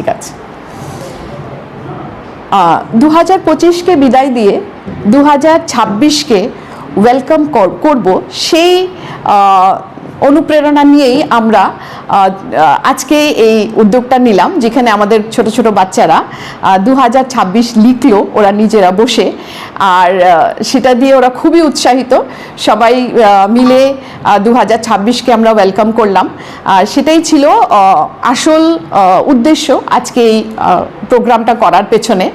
ঠিক আছে। দু হাজার পঁচিশকে বিদায় দিয়ে দু হাজার ছাব্বিশকে ওয়েলকাম করব। সেই অনুপ্রেরণা নিয়েই আমরা আজকে এই উদ্যোগটা নিলাম যেখানে আমাদের ছোট ছোট বাচ্চারা দু হাজার ছাব্বিশ লিখলো ওরা নিজেরা বসে আর সেটা দিয়ে ওরা খুবই উৎসাহিত। সবাই মিলে দু হাজার ছাব্বিশকে আমরা ওয়েলকাম করলাম। আর সেটাই ছিল আসল উদ্দেশ্য আজকে এই প্রোগ্রামটা করার পেছনে।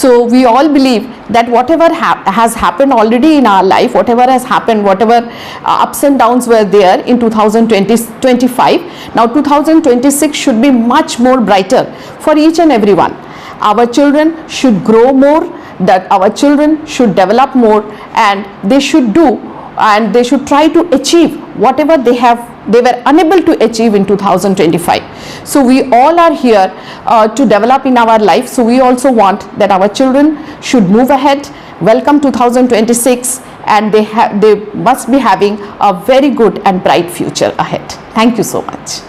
So we all believe that whatever ha- has happened already in our life, whatever has happened, whatever uh, ups and downs were there in 2020, 25, now 2026 should be much more brighter for each and everyone. Our children should grow more, that our children should develop more, and they should do and they should try to achieve whatever they have they were unable to achieve in 2025 so we all are here uh, to develop in our life. So we also want that our children should move ahead. Welcome 2026 and they have they must be having a very good and bright future ahead. Thank you so much